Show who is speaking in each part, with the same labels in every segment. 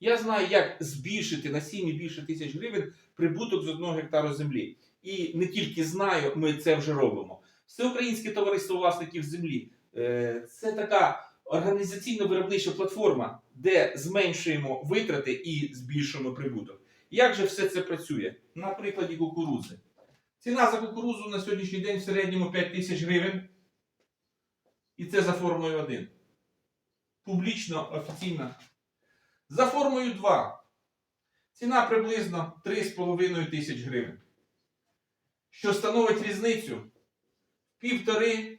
Speaker 1: Я знаю, як збільшити на 7 і більше тисяч гривень прибуток з одного гектару землі. І не тільки знаю, ми це вже робимо. Всеукраїнське товариство власників землі е, це така організаційно-виробнича платформа, де зменшуємо витрати і збільшуємо прибуток. Як же все це працює? На прикладі кукурудзи. Ціна за кукурудзу на сьогоднішній день в середньому 5 тисяч гривень. І це за формою 1. Публічно, офіційно. За формою 2. Ціна приблизно 3,5 тисяч гривень. Що становить різницю півтори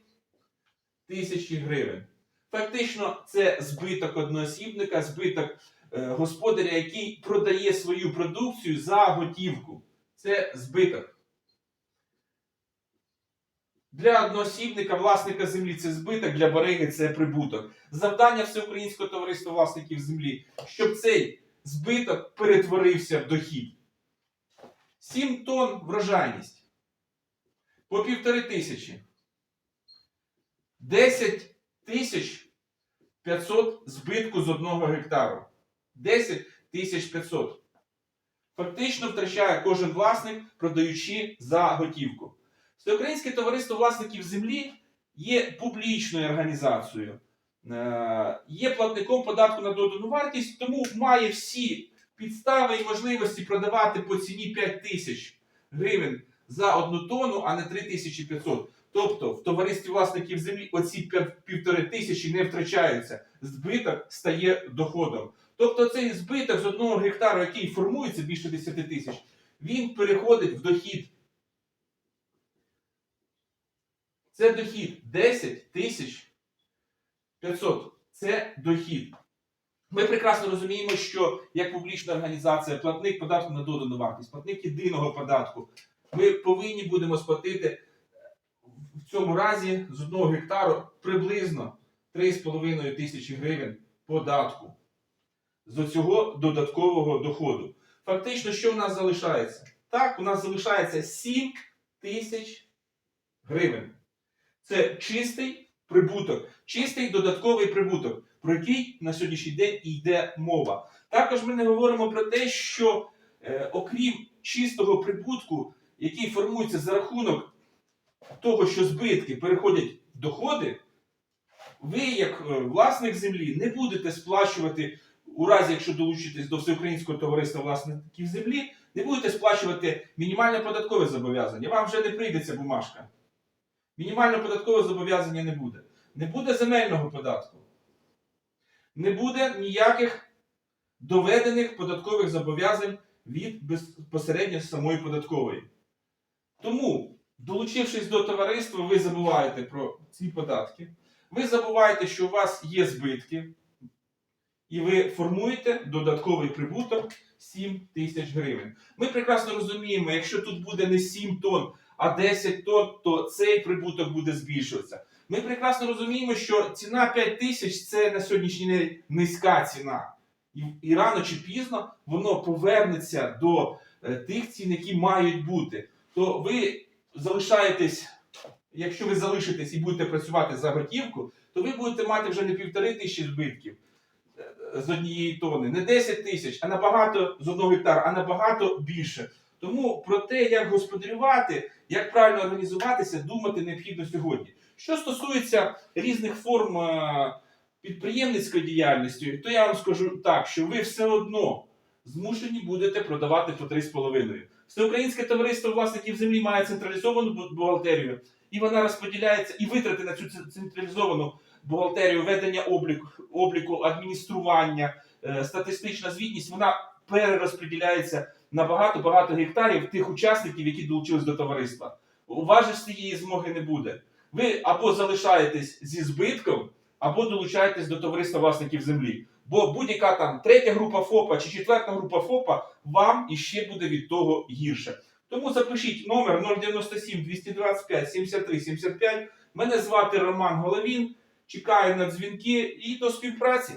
Speaker 1: тисячі гривень. Фактично, це збиток одноосібника, збиток е, господаря, який продає свою продукцію за готівку. Це збиток. Для одноосібника, власника землі це збиток, для бариги це прибуток. Завдання Всеукраїнського товариства власників землі, щоб цей збиток перетворився в дохід. 7 тонн врожайність. По півтори тисячі. 10 тисяч 500 збитку з одного гектару. 10 тисяч 500. Фактично втрачає кожен власник, продаючи за готівку. Всеукраїнське товариство власників землі є публічною організацією, е, є платником податку на додану вартість, тому має всі підстави і можливості продавати по ціні 5 тисяч гривень за одну тонну, а не 3500. Тобто в товаристві власників землі оці півтори тисячі не втрачаються. Збиток стає доходом. Тобто цей збиток з одного гектару, який формується більше 10 тисяч, він переходить в дохід. Це дохід 10 тисяч 500. Це дохід. Ми прекрасно розуміємо, що як публічна організація, платник податку на додану вартість, платник єдиного податку, ми повинні будемо сплатити в цьому разі з одного гектару приблизно 3,5 тисячі гривень податку з цього додаткового доходу. Фактично, що в нас залишається? Так, у нас залишається 7 тисяч гривень. Це чистий прибуток, чистий додатковий прибуток, про який на сьогоднішній день йде мова. Також ми не говоримо про те, що е, окрім чистого прибутку, який формується за рахунок того, що збитки переходять в доходи, ви, як е, власник землі, не будете сплачувати, у разі, якщо долучитесь до Всеукраїнського товариства власників землі, не будете сплачувати мінімальне податкове зобов'язання. Вам вже не прийдеться бумажка. Мінімальне податкове зобов'язання не буде. Не буде земельного податку. Не буде ніяких доведених податкових зобов'язань від безпосередньо самої податкової. Тому, долучившись до товариства, ви забуваєте про ці податки. Ви забуваєте, що у вас є збитки, і ви формуєте додатковий прибуток 7 тисяч гривень. Ми прекрасно розуміємо, якщо тут буде не 7 тонн, а 10 тонн, то цей прибуток буде збільшуватися. Ми прекрасно розуміємо, що ціна 5 тисяч це на сьогоднішній день низька ціна. І, і рано чи пізно воно повернеться до е, тих цін, які мають бути. То ви залишаєтесь, якщо ви залишитесь і будете працювати за готівку, то ви будете мати вже не півтори тисячі збитків е, з однієї тони, не 10 тисяч, а набагато з одного гектара, а набагато більше. Тому про те, як господарювати, як правильно організуватися, думати необхідно сьогодні. Що стосується різних форм е, підприємницької діяльності, то я вам скажу так, що ви все одно змушені будете продавати по 3,5. Всеукраїнське товариство власників землі має централізовану бухгалтерію, і вона розподіляється і витрати на цю централізовану бухгалтерію, ведення обліку, обліку адміністрування, е, статистична звітність, вона перерозподіляється на багато-багато гектарів тих учасників, які долучились до товариства. У вас ж цієї змоги не буде. Ви або залишаєтесь зі збитком, або долучаєтесь до товариства власників землі. Бо будь-яка там третя група ФОПа чи четверта група ФОПа вам іще буде від того гірше. Тому запишіть номер 097 225 73 75. Мене звати Роман Головін. Чекаю на дзвінки і до співпраці.